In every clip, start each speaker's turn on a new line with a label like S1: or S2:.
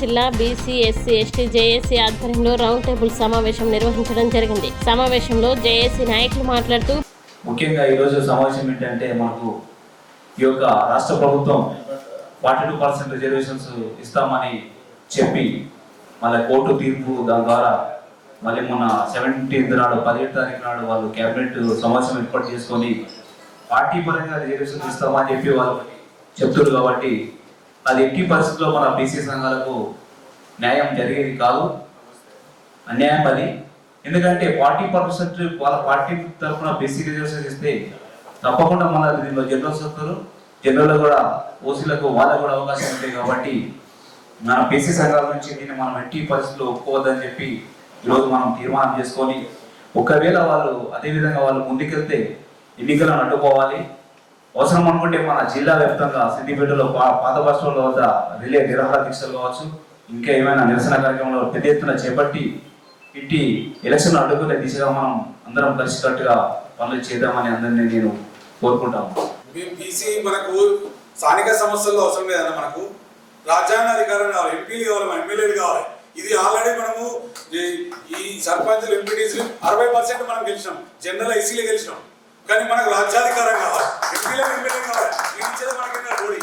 S1: జిల్లా BC SC ST JAC ఆధ్వర్యంలో round table సమావేశం నిర్వహించడం జరిగింది. సమావేశంలో జేఏసీ నాయకులు మాట్లాడుతూ
S2: ముఖ్యంగా ఈరోజు సమావేశం ఏంటంటే మనకు ఈ యొక్క రాష్ట్ర ప్రభుత్వం ఫార్టీ టూ పర్సెంట్ రిజర్వేషన్స్ ఇస్తామని చెప్పి మళ్ళీ కోర్టు తీర్పు దాని ద్వారా మళ్ళీ మొన్న సెవెంటీన్త్ నాడు పదిహేడు తారీఖు నాడు వాళ్ళు క్యాబినెట్ సమావేశం ఏర్పాటు చేసుకొని పార్టీ పరంగా రిజర్వేషన్ ఇస్తామని చెప్పి వాళ్ళు చెప్తున్నారు కాబట్టి అది ఎట్టి పరిస్థితుల్లో మన బీసీ సంఘాలకు న్యాయం జరిగేది కాదు. అన్యాయం అది. ఎందుకంటే పార్టీ పర్సెంట్ వాళ్ళ పార్టీ తరఫున బీసీ రిజర్వేషన్ ఇస్తే తప్పకుండా మన దీనిలో జనరల్స్ వస్తారు. జనరల్ కూడా ఓసీలకు వాళ్ళకు కూడా అవకాశం ఉంటాయి కాబట్టి మన బీసీ సంఘాల నుంచి దీన్ని మనం ఎట్టి పరిస్థితుల్లో ఒప్పుకోవద్దని చెప్పి ఈరోజు మనం తీర్మానం చేసుకొని ఒకవేళ వాళ్ళు అదే విధంగా వాళ్ళు ముందుకెళ్తే ఎన్నికలను అడ్డుకోవాలి. అవసరం అనుకుంటే మన జిల్లా వ్యాప్తంగా సిద్దిపేటలో పా- పాత బస్ స్టాండ్ల వద్ద రిలే నిరాహార దీక్షలు కావచ్చు. ఇంకా ఏమైనా నిరసన కార్యక్రమంలో పెద్ద ఎత్తున చేపట్టి ఇట్టి ఎలక్షన్ అడ్డుకునే దిశగా మనం అందరం కలిసికట్టుగా పనులు చేద్దామని అందరినీ నేను కోరుకుంటాము
S3: బీసీ మనకు స్థానిక సమస్యల్లో అవసరం లేదన్న మనకు రాజ్యాంగ అధికారం కావాలి. ఎంపీలు కావాలి ఎమ్మెల్యేలు కావాలి. ఇది ఆల్రెడీ మనము ఈ- సర్పంచులు ఎంపీటీసీలు అరవై పర్సెంట్ మనం గెలిచినాం. జనరల్ ఐసీలే గెలిచినాం. కానీ మనకు రాజ్యాధికారం కావాలి. ఎంపీలే ఎమ్మెల్యే కావాలి? ఇచ్చేది మనకి రోడి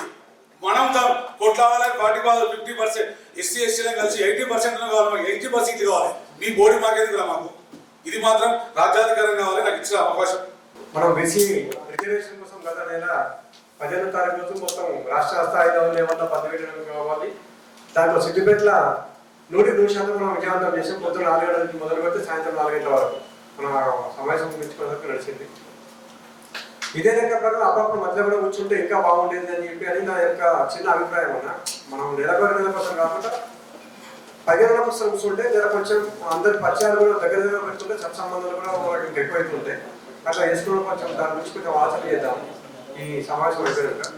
S3: మనం దా- కొట్లాడాలి ఫార్టీ ఫిఫ్టీ పర్సెంట్ ఎస్సీ ఎస్టీలో కలిసి ఎయిటీ పర్సెంట్ కావాలి ఎయిటీ పర్సెంట్ కావాలి. మీ బోడీ మాకేది మాకు? ఇది మాత్రం రాజ్యాధికారం కావాలి నాకు ఇచ్చిన అవకాశం.
S4: మనం బీసీ రిజర్వేషన్ కోసం గత నెల పదిహేను తారీఖు రోజు మొత్తం రాష్ట్ర స్థాయిలో ఏమన్నా పదవి కావాలి. దాంట్లో సిద్దిపేటల నూటి నూరు శాతం మనం విజయవంతం చేసి పొద్దున్న నాలుగు గంటల నుంచి మొదలు పెడితే సాయంత్రం నాలుగు గంటల వరకు మన సమావేశం గురించి వరకు నడిచింది. ఇదే లెక్క ప్రకారం అప్పుడప్పుడు మధ్య కూడా కూర్చుంటే ఇంకా బాగుండేది అని చెప్పి అని నా యొక్క చిన్న అభిప్రాయం అన్న. మనం నెలకు నెల కోసం కాకుండా పదిహేను కోసం కూర్చుంటే జర కొంచెం అందరి పరిచయాలు కూడా దగ్గర దగ్గర పెట్టుకుంటే సత్సంబంధాలు కూడా మనకి ఎక్కువైతుంటాయి. అట్లా వేసుకున్న కొంచెం దాని గురించి కొంచెం ఆలోచన చేద్దాం. ఈ సమావేశం అయిపోయినాక.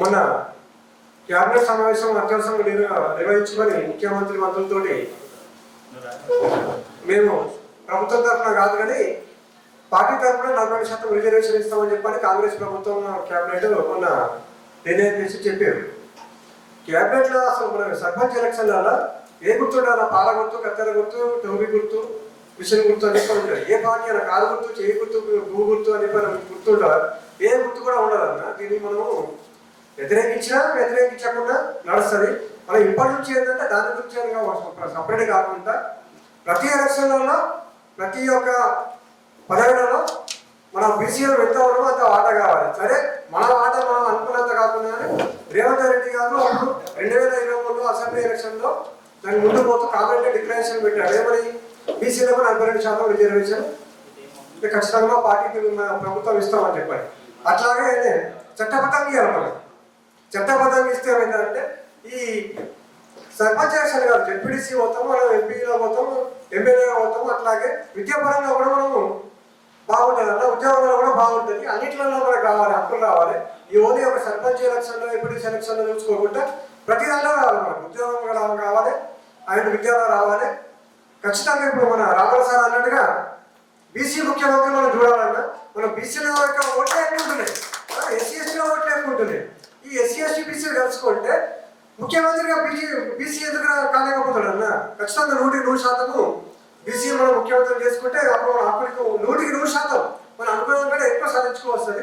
S4: మొన్న క్యాబినెట్ సమావేశం అత్యవసరం నిర్వ- నిర్వహించమని ముఖ్యమంత్రి మంత్రులతో మేము ప్రభుత్వం తరఫున కాదు కానీ పార్టీ తరఫున నలభై శాతం రిజర్వేషన్ ఇస్తామని చెప్పని కాంగ్రెస్ ప్రభుత్వం క్యాబినెట్ మొన్న నిర్ణయం చేసి చెప్పారు. క్యాబినెట్లో అసలు మన సర్పంచ్ ఎలక్షన్లలో ఏ గుర్తు ఉండాలి? పాల గుర్తు కత్తెర గుర్తు టోబీ గుర్తు మిషన్ గుర్తు అని చెప్పి ఏ పార్టీ అయినా కారు గుర్తు చేయి గుర్తు భూ గుర్తు అని చెప్పి గుర్తు ఉండాలి ఏ గుర్తు కూడా ఉండాలన్నా దీన్ని మనము వ్యతిరేకించినా వ్యతిరేకించకుండా నడుస్తుంది. మనం ఇప్పటి నుంచి ఏంటంటే దాని గురించి సపరేట్ కాకుండా ప్రతి ఎలక్షన్లలో ప్రతి ఒక్క పదవిలో మనం బీసీలో ఎంత ఉన్నామో అంత ఆట కావాలి. సరే మన ఆట మనం అనుకున్నంత కాకుండా రేవంత్ రెడ్డి గారు రెండు వేల ఇరవై మూడు అసెంబ్లీ ఎలక్షన్లో దాని ముందు పోతూ కామెంట్ డిక్లరేషన్ పెట్టాడు. ఏమని? బీసీలకు నలభై రెండు శాతం రిజర్వేషన్. ఖచ్చితంగా పార్టీకి ప్రభుత్వం ఇస్తామని చెప్పాడు. అట్లాగే చట్టబద్ధంగా ఇవ్వాలి చట్టబద్ధంగా ఇస్తే ఏమైందంటే ఈ సర్పంచ్ ఎలక్షన్ కాదు జెడ్పీటీసీ పోతాము మనం ఎంపీలో పోతాము ఎమ్మెల్యేగా పోతాము అట్లాగే విద్యాపరంగా కూడా మనము బాగుంటుంది అన్న ఉద్యోగంలో కూడా బాగుంటుంది అన్నింటిలో మనకు కావాలి హక్కులు రావాలి. ఈ ఓన్లీ ఒక సర్పంచ్ ఎలక్షన్లో ఎంపీటీసీ ఎలక్షన్లో చూసుకోకుండా ప్రతి దానిలో రావాలి మనకు. ఉద్యోగం కూడా కావాలి ఆయన విద్యలో రావాలి. ఖచ్చితంగా ఇప్పుడు మన రామల సార్ అన్నట్టుగా బీసీ ముఖ్యమంత్రి మనం చూడాలన్నా మనం బీసీలో యొక్క ఓట్లు ఎక్కువ ఉంటున్నాయి ఎస్సీ ఎస్టీలో ఓట్లు ఎక్కువ ఉంటున్నాయి ఈ ఎస్సీ ఎస్టీ బీసీ కలుసుకుంటే ముఖ్యమంత్రిగా బీసీ బీసీ ఎందుకు కాలేకపోతాడు అన్న. ఖచ్చితంగా నూటికి నూరు శాతము బీసీ మనం ముఖ్యమంత్రి చేసుకుంటే అప్పుడు మన హక్కులకు నూటికి నూరు శాతం మన అనుకున్న కంటే ఎక్కువ సాధించుకోవస్తుంది